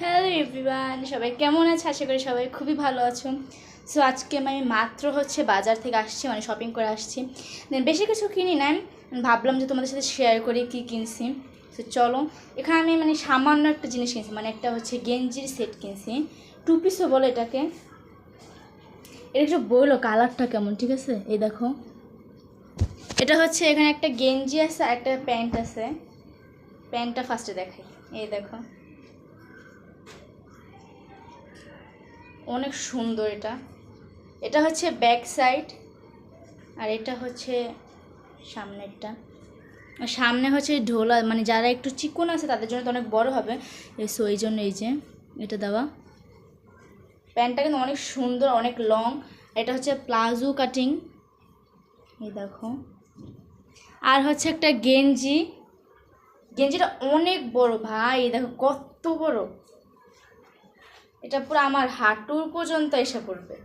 Hello everyone সবাই কেমন আছে? আশা করি সবাই খুবই ভালো আছো। সো আজকে আমি মাত্র হচ্ছে বাজার থেকে আসছি মানে শপিং করে আসছি। দেন বেশি কিছু কিনি নাই ভাবলাম যে তোমাদের সাথে শেয়ার করি কী কিনছি। তো চলো। এখানে আমি মানে সামান্য একটা জিনিস কিনছি মানে একটা হচ্ছে গেঞ্জির সেট কিনছি। টু পিসও বলো এটাকে। এটা একটু বলল কালারটা কেমন, ঠিক আছে? এই দেখো। এটা হচ্ছে এখানে একটা গেঞ্জি আছে, আর একটা প্যান্ট আছে। প্যান্টটা ফার্স্টে দেখাই। এই দেখো। অনেক সুন্দর এটা। এটা হচ্ছে ব্যাক সাইড আর এটা হচ্ছে সামনেরটা। সামনে হচ্ছে ঢোলা মানে যারা একটু চিকন আছে তাদের জন্য তো অনেক বড় হবে। সো এই জন্য এই যে এটা দেওয়া। প্যান্টটা কিন্তু অনেক সুন্দর, অনেক লং এটা হচ্ছে প্লাজো কাটিং এই দেখো। আর হচ্ছে একটা গেঞ্জি। গেঞ্জিটা অনেক বড়, ভাই। দেখো, কত বড়। এটা পুরো আমার হাঁটুর পর্যন্ত এসে পড়বে।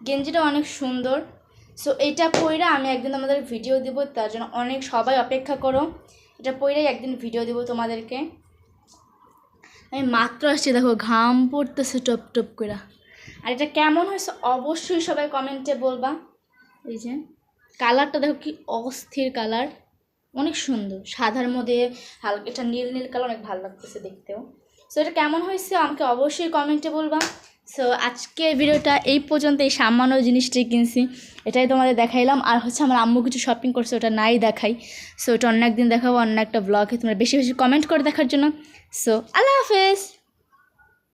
গেঞ্জিটা অনেক সুন্দর। সো এটা পইরা আমি একদিন তোমাদের ভিডিও দিব, তার জন্য অনেক সবাই অপেক্ষা করো। এটা পইরাই একদিন ভিডিও দিব তোমাদেরকে। আমি মাত্র আসছি, দেখো ঘাম পড়তেছে টপ টপ করে আর এটা কেমন হয়েছে অবশ্যই সবাই কমেন্টে বলবা। এই যে কালারটা দেখো কি অস্থির কালার অনেক সুন্দর, সাদার মধ্যে হালকা, এটা নীল নীল কালার অনেক ভালো লাগতেছে দেখতেও। সো এটা কেমন হয়েছে আমাকে অবশ্যই কমেন্টে বলবা। সো আজকে ভিডিওটা এই পর্যন্ত এই সামান্য জিনিসটাই কিনছি, এটাই তোমাদের দেখাইলাম। আর হচ্ছে আমার আম্মু কিছু শপিং করছে, ওটা নাই দেখাই। সো ওটা অন্য একদিন দেখাবো, অন্য একটা ব্লগে তোমরা বেশি বেশি কমেন্ট করে দেখার জন্য। সো আল্লাহ হাফেজ।